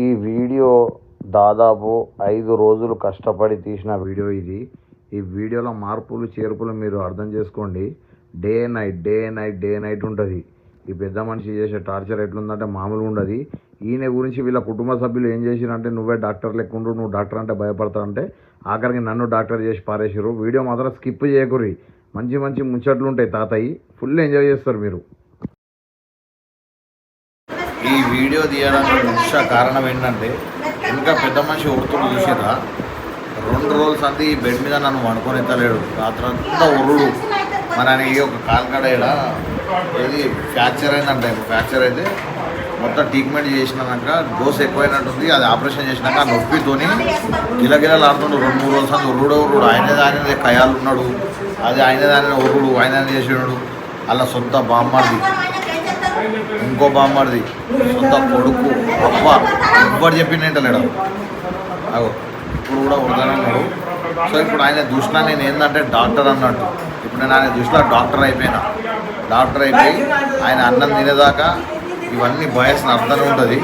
ఈ వీడియో దాదాపు ఐదు రోజులు కష్టపడి తీసిన వీడియో ఇది. ఈ వీడియోలో మార్పులు చేర్పులు మీరు అర్థం చేసుకోండి. Day night day night day night ఉంటుంది. ఈ పెద్ద మనిషి చేసే టార్చర్ ఎట్లుందంటే మామూలుగా ఉండదు. ఈయన గురించి వీళ్ళ కుటుంబ సభ్యులు ఏం చేసిరంటే నువ్వే డాక్టర్ లెక్కుండు నువ్వు డాక్టర్ అంటే భయపడతావు అంటే ఆఖరికి నన్ను డాక్టర్ చేసి పారేసారు వీడియో మాత్రం స్కిప్ చేయకుర్రి. మంచి మంచి ముచ్చట్లు ఉంటాయి తాతయ్య. ఫుల్ ఎంజాయ్ చేస్తారు మీరు. ఈ వీడియో తీయడానికి ముఖ్య కారణం ఏంటంటే ఇంకా పెద్ద మనిషి ఉడుతుడు చూసిరా రెండు రోజులు అంతా ఈ బెడ్ మీద నన్ను వండుకొని ఎత్తలేడు రాత్రి అంతా ఉరుడు. మరి ఆయన ఈ ఒక కాల్కడ ఈడ ఫ్రాక్చర్ అయిందంట ఫ్రాక్చర్ అయితే. మొత్తం ట్రీట్మెంట్ చేసినాక డోస్ ఎక్కువైనట్టుంది. అది ఆపరేషన్ చేసినాక ఆ నొప్పితోని గిలగిలలు ఆడుతుండు రెండు మూడు రోజులు సంది ఉరుడు ఉరుడు. ఆయనే దాని కయాలు ఉన్నాడు అది ఆయన దాని ఉరుడు. ఆయన చేసినాడు అలా సొంత బామ్మది ఇంకో బామ్మడిది. సొంత కొడుకు. అప్ప ఎవ్వరు చెప్పిండలేడు అగో ఇప్పుడు కూడా వదలన్నాడు సో ఇప్పుడు ఆయన చూసినా నేను ఏంటంటే డాక్టర్ అన్నట్టు. ఇప్పుడు నేను ఆయన చూసినా డాక్టర్ అయిపోయినా. డాక్టర్ అయిపోయి ఆయన అన్నం తినేదాకా ఇవన్నీ భయసిన అర్థమే ఉంటుంది.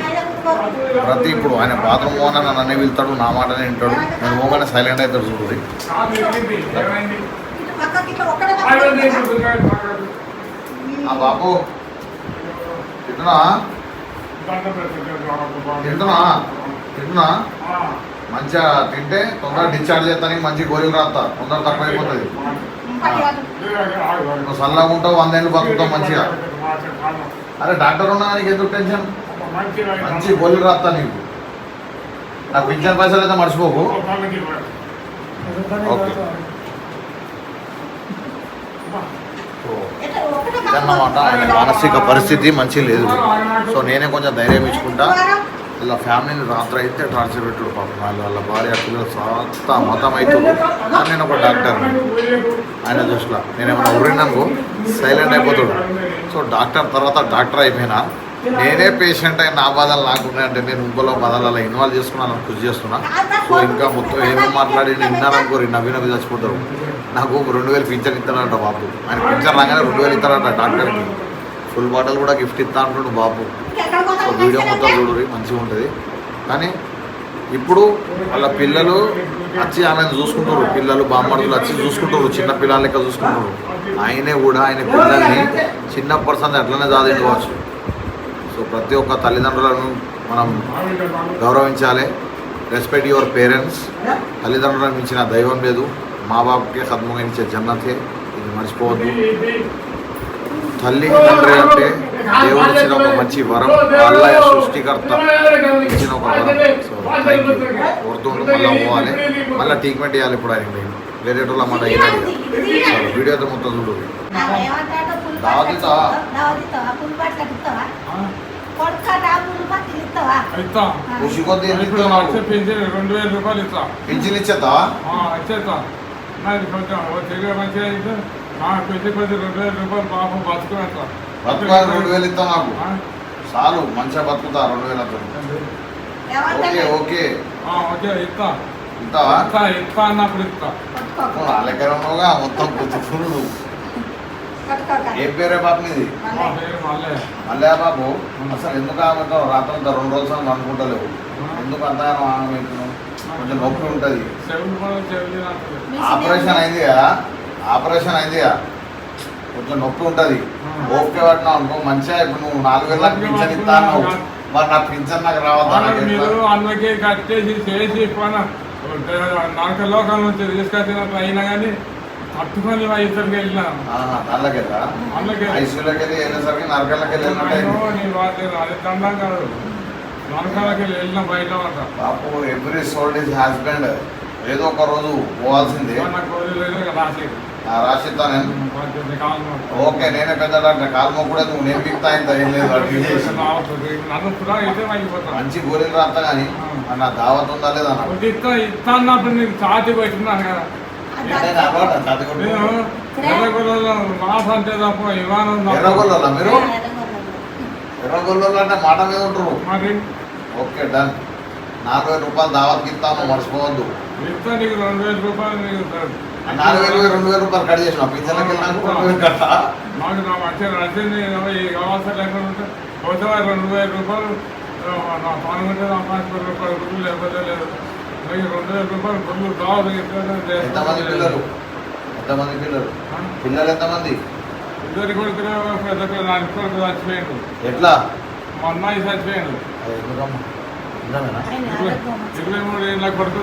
ప్రతి ఇప్పుడు ఆయన బాత్రూమ్ పోనా నన్ను అన్నీ వెళ్తాడు నా మాటనే వింటాడు. నేను పోగానే సైలెంట్ అవుతాడు చూడు. ఆ బాబు తింటున్నా? తింటున్నా? తింటున్నా? మంచిగా తింటే తొందరగా డిశ్చార్జ్ చేస్తానికి మంచి గోళీలు రాస్తా. తొందర తక్కువ అయిపోతుంది నువ్వు చల్లగా ఉంటావు వందేళ్ళు బతుకుతావు మంచిగా. అరే డాక్టర్ ఉన్నా నీకు ఎందుకు టెన్షన్? మంచి గోళీలు రాస్తా నీకు. నాకు పింఛన్ పైసలు అయితే మర్చిపోకు. ఓకే. ఇదన్నమాట ఆయన మానసిక పరిస్థితి మంచి లేదు. సో నేనే కొంచెం ధైర్యం ఇచ్చుకుంటా. ఇలా ఫ్యామిలీని రాత్రి అయితే టార్చర్ పెట్టుడు పాపం. వాళ్ళ వాళ్ళ భార్య పిల్లలు సొంత మతం అవుతుంది కానీ నేను ఒక డాక్టర్ ఆయన దృష్టిలో. నేను ఏమైనా ఉరినాను సైలెంట్ అయిపోతాడు సో డాక్టర్ తర్వాత డాక్టర్ అయిపోయినా నేనే పేషెంట్ అయిన నా బాధలు నాకున్నాయి అంటే నేను ఇంకోలో బాధలలో ఇన్వాల్వ్ చేసుకున్నాను కృషి చేస్తున్నా. సో ఇంకా మొత్తం ఏమో మాట్లాడి నేను విన్నాననుకోరు నవ్వి నవ్వి చచ్చిపోతారు. నాకు రెండు వేలు పింఛన్ ఇస్తానంట బాబు. ఆయన పింఛన్ రాగానే రెండు వేలు ఇస్తానంట డాక్టర్కి. ఫుల్ బాటిల్ కూడా గిఫ్ట్ ఇస్తా అంటాడు బాబు. సో వీడియో మొత్తం చూడరు మంచిగా ఉంటుంది. కానీ ఇప్పుడు వాళ్ళ పిల్లలు వచ్చి ఆమెను చూసుకుంటారు పిల్లలు బామ్మడులు వచ్చి చూసుకుంటారు చిన్న పిల్లల లెక్క చూసుకుంటారు ఆయనే కూడా ఆయన పిల్లల్ని చిన్న పర్సన్ ఎట్లనే చదివించవచ్చు సో ప్రతి ఒక్క తల్లిదండ్రులను మనం గౌరవించాలి. రెస్పెక్ట్ యువర్ పేరెంట్స్ తల్లిదండ్రులను మించిన దైవం లేదు. మా బాబుకే సద్ముగించే జన్నతే ఇది మర్చిపోవద్దు. తల్లి తండ్రి అంటే దేవుడు ఇచ్చిన ఒక మంచి వరం వాళ్ళ సృష్టికర్త ఇచ్చిన ఒక వరం. సో థ్యాంక్ యూ మళ్ళీ పోవాలి. మళ్ళీ ట్రీట్మెంట్ చేయాలి ఇప్పుడు ఆయనకి వేరే వాళ్ళ మాట అయ్యాలి సో వీడియో మొత్తం చూడు. ఇస్తా. ఖుషి కొద్ది పెన్షన్ రెండు వేల రూపాయలు ఇస్తా. పింఛన్ ఇచ్చేద్దా? ఆ, వచ్చేస్తా నాది కొంచెం తిరిగి మంచిగా అయితే నాకు పెట్టి కొద్ది రెండు వేల రూపాయలు పాపం బతుకునేస్తా బతుకా రెండు వేలు ఇస్తా నాకు. చాలు మంచిగా బతుకుతా రెండు వేలు ఓకే ఓకే. ఓకే ఇస్తా. ఇంతావా ఇస్తా ఇస్తా అన్నప్పుడు ఇస్తా. ఉన్నావుగా మొత్తం గుర్తుకుడు ఏ పేరే బాబు మీది? మల్లయ్య. బాబు? అసలు ఎందుకు ఆమెతో రాత్రంతా రెండు రోజులు అని అనుకుంటలేవు? ఎందుకు అంత ఆమె కొంచెం నొప్పి ఉంటుంది. ఆపరేషన్ అయింది కదా ఆపరేషన్ అయింది కదా కొంచెం నొప్పి ఉంటుంది. ఓకే పట్టినావు అనుకో మంచిగా ఇప్పుడు నువ్వు నాలుగు వేల పింఛన్ ఇస్తా అన్నావు మరి నా పింఛన్ నాకు రావద్దా? అందుకే కట్టేసి చేసి నరక లోకం నుంచి తీసుకొచ్చినట్టు అయినా కానీ ఇద్దరికి వెళ్ళినా. ఆహా, దానిలోకెళ్ళా అందుకే ఐసీయూలోకి వెళ్ళి వెళ్ళేసరికి నరకల్లోకి వెళ్ళి నేను నీ వాటి అది దండం కాదు. నరకాలకి వెళ్ళిన బయట అంట బాపు ఎవ్రీ సోల్డ్ హస్బెండ్ ఏదో ఒక రోజు పోవాల్సిందే. రాసి రాసిస్తా నేను ఓకే నేనే పెద్ద డాక్టర్. కూడా నువ్వు నేను ఇంత ఏం లేదు. మంచి గోళీలు రాస్తా కానీ నా దావత్ ఉందా లేదా నాకు? ఇస్తా ఇస్తా అన్నప్పుడు నీకు చాటి పెట్టినాను కదా. ఎర్రగొల్లలో మీరు? ఎర్రగొల్లలో అంటే మాట మీద ఉంటారు మరి? Okay done. నాలుగు వేల రూపాయలు దావత్కి ఇస్తాను మర్చిపోవద్దు. రెండు వేల రూపాయలు నాలుగు వేలు రెండు వేల రూపాయలు కట్ చేసిన పింఛన్లకి వెళ్ళినాక రెండు వేలు కట్టా? రెండు వేల రూపాయలు లేకపోతే లేదు. రెండు వేల రూపాయలు గుడ్లు కావాలి ఎంతమంది పిల్లలు? ఎంతమంది పిల్లలు? పిల్లలు ఎంతమంది? ఇద్దరు కొడుకులు పెద్ద పిల్ల నా కొడుకు చచ్చిపోయాడు ఎట్లా మా అమ్మాయి చచ్చిపోయాడు ఇరవై మూడు ఏళ్ళ కొడుకు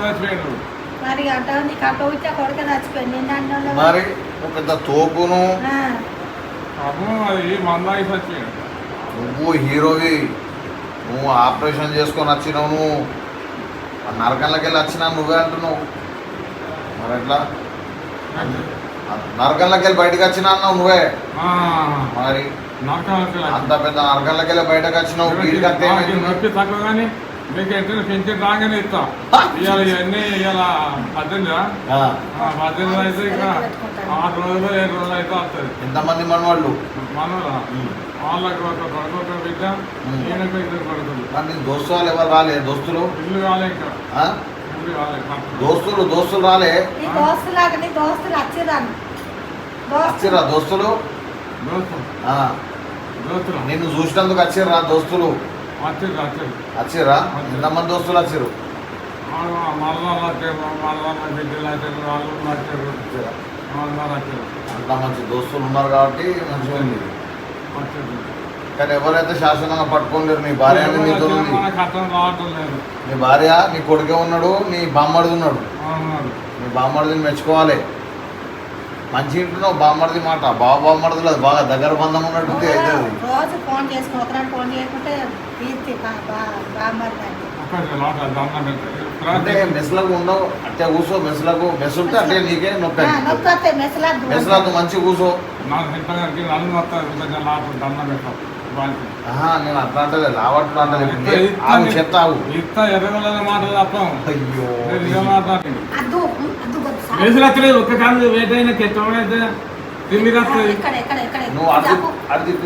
మరి పెద్ద తోపును. అమ్మో అది మా అమ్మాయి చచ్చిపోయాడు నువ్వు హీరోవి. నువ్వు ఆపరేషన్ చేసుకొని వచ్చినావు నువ్వు. నరకంలోకి వెళ్ళి వచ్చినా నువ్వే అంటున్నావు. మరి ఎట్లా నరకంలోకి వెళ్ళి బయటకు వచ్చినా అన్నావు నువ్వే. మరి అంత పెద్ద నరకంలోకి వెళ్ళి బయటకు వచ్చినావు? నొప్పి తక్కువ కానీ మీకు ఎట్లా రాగానే ఇస్తా. ఇవాళ ఇవన్నీ ఇవాళ పద్దెనిమిది ఆ, పద్దెనిమిది అయితే ఇక ఆరు రోజులు ఏడు రోజులు అయితే వస్తుంది. ఎంతమంది మనవాళ్ళు? మనోరా వాళ్ళకి ఒక కొడుకు ఒక బిడ్డ ఉమ్. ఈయనకు ఇద్దరు కొడుకులు. మరి నీ దోస్తు వాళ్ళు ఎవరు రాలే? దోస్తులు? ఇల్లు కాలే ఇంకా. ఆ? ఇల్లు కాలే కట్టు. దోస్తులు దోస్తులు రాలే? నీ దోస్తులాగా నీ దోస్తులు వచ్చిరాను వచ్చిర్రా దోస్తులు? దోస్తు ఆ, దోస్తులు. నిన్ను చూసినందుకు వచ్చిర్రా దోస్తులు? వచ్చారు వచ్చారు వచ్చిర్రా ఎంతమంది దోస్తులు వచ్చిర్రు వచ్చారు బిడ్డలు వచ్చారు వాళ్ళు వచ్చారు అందరూ వచ్చారు అంత మంచి దోస్తులు ఉన్నారు కాబట్టి మంచిగా ఉంది. కానీ ఎవరైతే శాసనంగా పట్టుకోలేరు నీ భార్య నీతో నీ భార్య నీ కొడుకే ఉన్నాడు నీ బామ్మడిది ఉన్నాడు. నీ బామ్మడిదిని మెచ్చుకోవాలి. మంచి ఇంటున్నావు బామ్మడిది మాట బావ బామ్మడిది లేదు బాగా దగ్గర బంధం ఉన్నట్టుంది అయితే. రోజు ఫోన్ ఒకనాడు ఫోన్ చేయకుంటే మెస్లకు ఉండవు అట్టే కూర్చో మెస్లకు మెస్ ఉంటే అంటే నీకే నొప్పి మెసలా మెస్లకు మంచి కూర్చో. నేను అట్లా అంటే లావట్లు అంటే ఆవు మాట తప్పం. అయ్యో. వేసులత్తలేదు ఒక్క కాదు ఎక్కడ ఎక్కడ నువ్వు అడిగి చెప్పు. అడిగి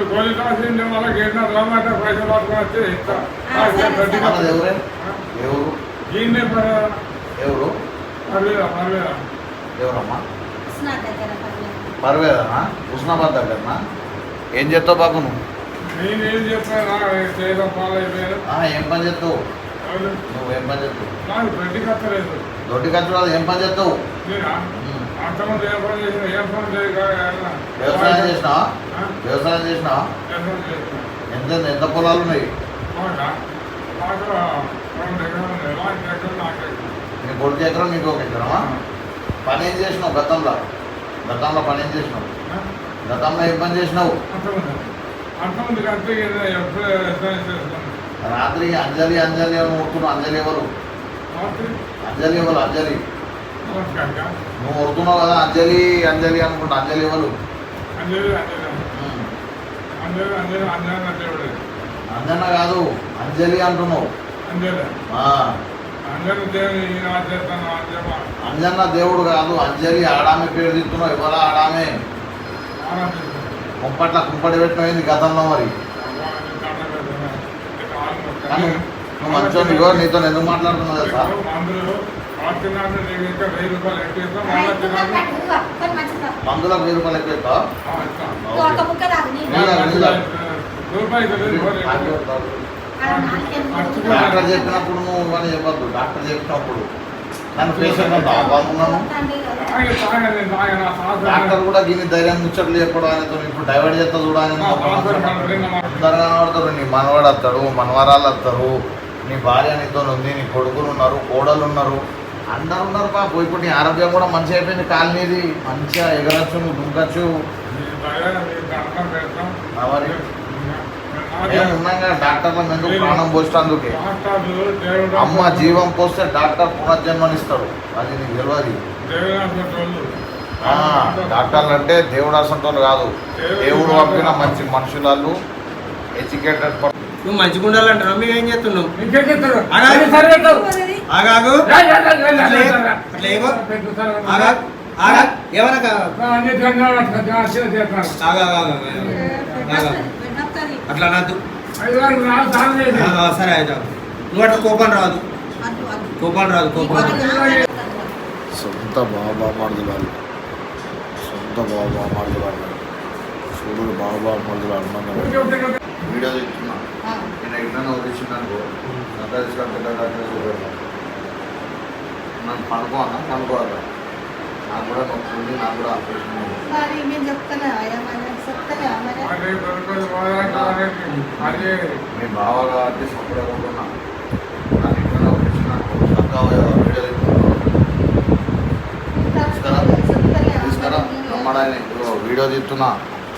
ఇప్పుడు గోళీ కాసింది వాళ్ళకి ఏంటో రమ్మంట పైసలు పట్టుకొని వచ్చి ఎవరే? ఎవరు? దీన్నే ఎవరు? పర్వేదా పర్వేదా ఎవరమ్మా? కృష్ణా దగ్గర పర్లేదు. పర్వేదనా ఉస్నాబాద్ దగ్గరనా? ఏం చేస్తావు బాబు నువ్వు? నేను ఏం చెప్పాను ఏం పని చేస్తావు? నువ్వు ఏం పని చేస్తావు? దొడ్డి ఖర్చు ఏం పని చేస్తావు? పని చేసిన? వ్యవసాయం? వ్యవసాయం చేసిన? ఎంత ఎంత పొలాలు ఉన్నాయి. నీ కొడుకు ఎకరం నీకు ఒక ఎకరమా? పని ఏం చేసినావు? గతంలో. గతంలో పని ఏం చేసినావు? గతంలో ఏం పని చేసినావు? వ్యవసాయం రాత్రి అంజలి అంజలి అని కొడుతున్నావు అంజలి ఎవరు? అంజలి ఎవరు? అంజలి. నువ్వు కొడుతున్నావు కదా అంజలి అంజలి అనుకుంటా. అంజలి ఎవరు? అంజన్న కాదు అంజలి అంటున్నావు. అంజన్న దేవుడు కాదు అంజలి ఆడామె పేరు తిత్తున్నావు ఎవరా ఆడామె? కుంపట్ల కుంపటి పెట్టినది గతంలో మరి? కానీ నువ్వు మంచో నీకో నీతో ఎందుకు మాట్లాడుతున్నావు తెలుసా? మందులు వెయ్యి రూపాయలు ఎక్కువ ఇస్తాం. మళ్ళీ తినాలి వెయ్యి రూపాయలు ఇస్తాం. డాక్టర్ చెప్పినప్పుడు నువ్వు అని చెప్పద్దు. డాక్టర్ చెప్పినప్పుడు. నన్ను పేషెంట్ బాగున్నాను డాక్టర్ కూడా దీన్ని ధైర్యం ముచ్చట్లు చెప్పడం ఇప్పుడు డైవర్ట్ చేస్తా అందరు కనబడతారు. నీ మనవాడు వస్తాడు మనవరాలు వస్తారు. నీ భార్య నీతో ఉంది నీ కొడుకులు ఉన్నారు కోడలు ఉన్నారు. అందరు ఉన్నారు బాబు ఇప్పుడు నీ ఆరోగ్యం కూడా మంచిగా అయిపోయింది. కాలు నీది మంచిగా ఎగరచ్చు నువ్వు దుంకచ్చు మీ డాక్టర్ల ప్రాణం పోసినందుకే. అమ్మ జీవం పోస్తే డాక్టర్ పునర్జన్మనిస్తాడు అది నీకు తెలియదు ఆ, డాక్టర్లు అంటే దేవుడు అసంటోళ్ళు కాదు. దేవుడు పంపిన మంచి మనుషులు ఎడ్యుకేటెడ్ నువ్వు మంచిగా ఉండాలంటారా మీరు ఏం చేస్తున్నావు. ఆగాగు. అట్లా పెట్టు, సరే. అయితే నువ్వు అట్లా కోపం రాదు. కోపం రాదు కోపం రాదు. సొంత బాబా మరది వాళ్ళు సొంత బాబా మరది చూడు బాబు బాబు మొదలు అనుమానం వీడియో తెచ్చుకున్నా. ఆ, నేను సంతా తీసుకుంటే నన్ను పనుకోనా పనుకోవాలి? నాకు కూడా నొప్పి ఉంది నాకు కూడా ఆపరేషన్ మీ బావ కాబట్టి సపోర్ట్ అవ్వకుండా నాకు వీడియో తీసుకురా. తీసుకురా. వీడియో తీస్తున్నా.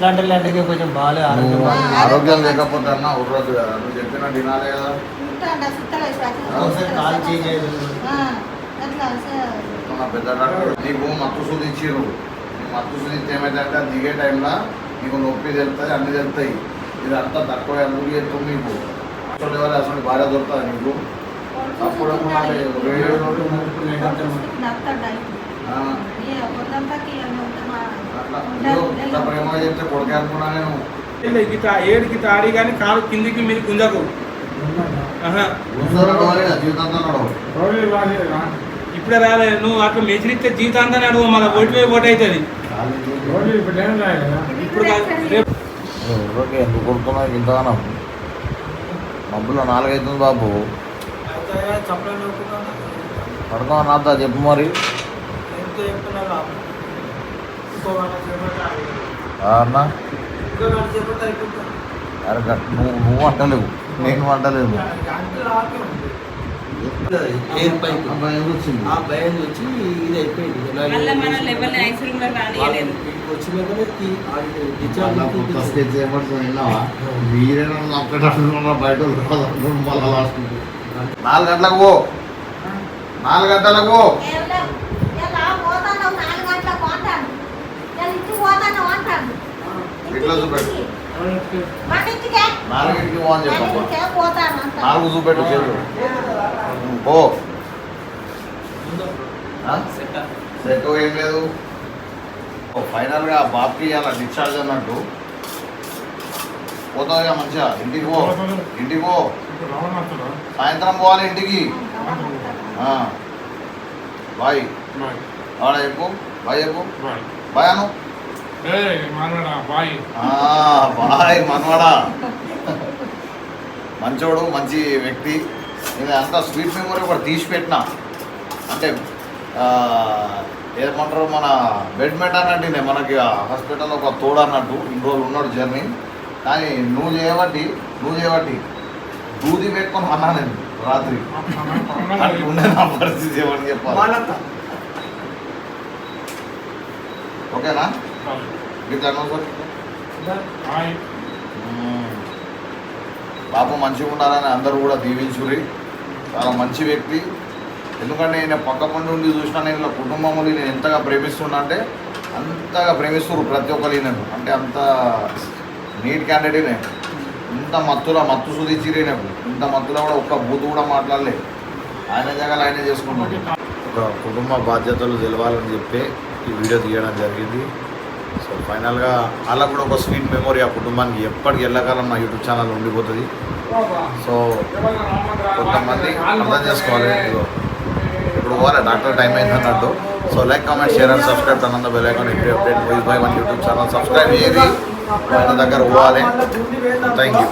ఇట్లాంటి లాంటికి కొంచెం బాగాలే ఆరోగ్యం. ఆరోగ్యం లేకపోతే అన్న ఉర్రదు కదా. నువ్వు చెప్పిన తినాలే కదా. ఒకసారి కాలు చేంజ్ అయ్యేది అట్లా స- నా పెద్ద డాక్టర్ నీకు మత్తు సూది ఇచ్చిర్రు నీ మత్తు సూది ఇస్తే ఏమైందంటే దిగే టైంలో నీకు నొప్పి తెలుస్తుంది అన్ని తెలుస్తాయి ఇది అంతా తక్కువ ఎందుకు చేస్తుంది నీకు? అసలు ఎవరు అసలు భార్య దొరుకుతుంది నీకు? అప్పుడు మరి ఇంత ప్రేమగా చెప్తే కొడుకే అనుకున్నా నేను. గిట ఏడు గిట ఆడి కానీ కాలు కిందికి మీరు గుంజకు. ఇప్పుడే రాలే నువ్వు అట్లా మెసిరిస్తే జీవితాంతా అడుగు మళ్ళీ ఓటు పోయి ఓటు అవుతుంది. రోజు ఇప్పుడు ఎందుకు ఇంతగానం మబ్బులో నాలుగైతుంది బాబు. పడతావా చెప్పు మరి. ఆ అన్న? అరే గట్- నువ్వు నువ్వు అంటలేవు నేను అంటలేవు ఎయిర్ పైప్ అబ్బా, ఏం వచ్చింది. ఆ భయం వచ్చి ఇది అయిపోయింది. బయట. నాలుగు గంటలకు పో. నాలుగు గంటలకు పో ఏం లేవు. ఇలా పోతాను నాలుగు గంటలకు పోతాను ఇలా ఇంటికి పోతాను ఇట్లా చూపెట్టు. నాలుగింటికి పో అని మన చెప్పమ్మా నాలుగు చూపెట్టు చేతులు పో? సెట్ ఏం లేదు. ఓ, ఫైనల్గా బాబుకి ఇవాళ డిశ్చార్జ్ అన్నట్టు. పోతావు ఇక మంచిగా. ఇంటికి పో. ఇంటికి పో. సాయంత్రం పోవాలి ఇంటికి. ఆ. బాయ్. ఆడ చెప్పు. బాయ్ చెప్పు. బాయ్ అను. బాయ్. ఆ, బాయ్ మనవాడా. మంచోడు మంచి వ్యక్తి. నేను అంతా స్వీట్ మెమొరీ కూడా తీసి పెట్టిన అంటే ఆ, ఏమంటారు మన బెడ్మెంట్ అన్నట్టు నేను మనకి హాస్పిటల్లో ఒక తోడు అన్నట్టు. ఇన్ని రోజులు ఉన్నాడు జర్నీ. కానీ నువ్వు చేయబట్టి నువ్వు చేయబట్టి దూది పెట్టుకొని అన్నా నేను రాత్రి. అట్లా ఉండే నా పరిస్థితి ఏమని చెప్పాలి? ఓకేనా? మీకు. పాపం మంచిగా ఉండాలని అందరూ కూడా దీవించురి చాలా మంచి వ్యక్తి. ఎందుకంటే నేను పక్క పండి ఉండి చూసినా నేను ఇలా కుటుంబంలో నేను ఎంతగా ప్రేమిస్తున్నా అంటే అంతగా ప్రేమిస్తున్నారు ప్రతి ఒక్కరు నేను అంటే అంత నీట్ క్యాండిడేట్ నేను ఇంత మత్తులో మత్తు సుధించిరే నాకు ఇంత మత్తులో కూడా ఒక్క బూతు కూడా మాట్లాడలే. ఆయన జగాలు ఆయనే చేసుకుంటాడు ఒక కుటుంబ బాధ్యతలు తెలవాలని చెప్పి ఈ వీడియో తీయడం జరిగింది. సో ఫైనల్గా అలా కూడా ఒక స్వీట్ మెమొరీ ఆ కుటుంబానికి ఎప్పటికి ఎల్లకాలం నా యూట్యూబ్ ఛానల్ ఉండిపోతుంది. సో కొంతమంది అర్థం చేసుకోవాలి. ఇప్పుడు పోవాలి? డాక్టర్ టైం అయింది అన్నట్టు. So like comment share and subscribe అన్నంత బెల్ ఐకాన్ ఎవ్రీ అప్డేట్ పోయి బై మన యూట్యూబ్ ఛానల్ సబ్స్క్రైబ్ చేయాలి మన దగ్గర పోవాలి. Thank you